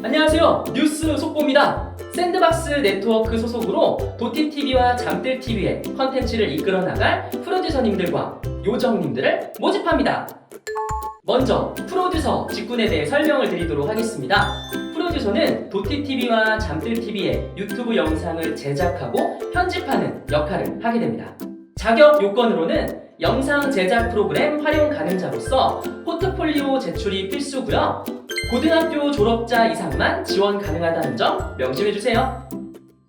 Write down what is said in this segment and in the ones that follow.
안녕하세요. 뉴스 속보입니다. 샌드박스 네트워크 소속으로 도티TV와 잠들TV의 컨텐츠를 이끌어 나갈 프로듀서님들과 요정님들을 모집합니다. 먼저 프로듀서 직군에 대해 설명을 드리도록 하겠습니다. 프로듀서는 도티TV와 잠들TV의 유튜브 영상을 제작하고 편집하는 역할을 하게 됩니다. 자격 요건으로는 영상 제작 프로그램 활용 가능자로서 포트폴리오 제출이 필수고요. 고등학교 졸업자 이상만 지원 가능하다는 점 명심해주세요.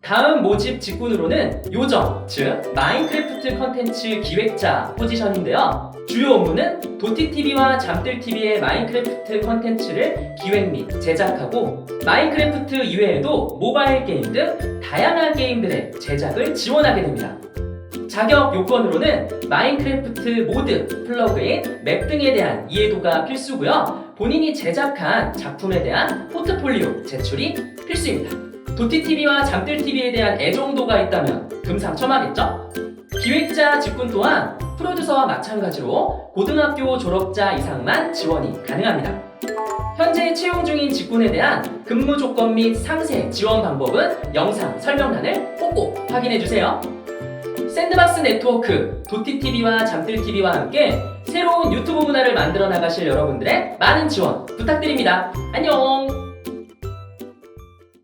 다음 모집 직군으로는 요정, 즉 마인크래프트 컨텐츠 기획자 포지션인데요. 주요 업무는 도티TV와 잠들TV의 마인크래프트 컨텐츠를 기획 및 제작하고 마인크래프트 이외에도 모바일 게임 등 다양한 게임들의 제작을 지원하게 됩니다. 자격 요건으로는 마인크래프트 모드, 플러그인, 맵 등에 대한 이해도가 필수고요. 본인이 제작한 작품에 대한 포트폴리오 제출이 필수입니다. 도티TV와 잠들TV에 대한 애정도가 있다면 금상첨화겠죠? 기획자 직군 또한 프로듀서와 마찬가지로 고등학교 졸업자 이상만 지원이 가능합니다. 현재 채용 중인 직군에 대한 근무 조건 및 상세 지원 방법은 영상 설명란을 꼭꼭 확인해 주세요. 샌드박스 네트워크, 도티TV와 잠들TV와 함께 새로운 유튜브 문화를 만들어 나가실 여러분들의 많은 지원 부탁드립니다. 안녕!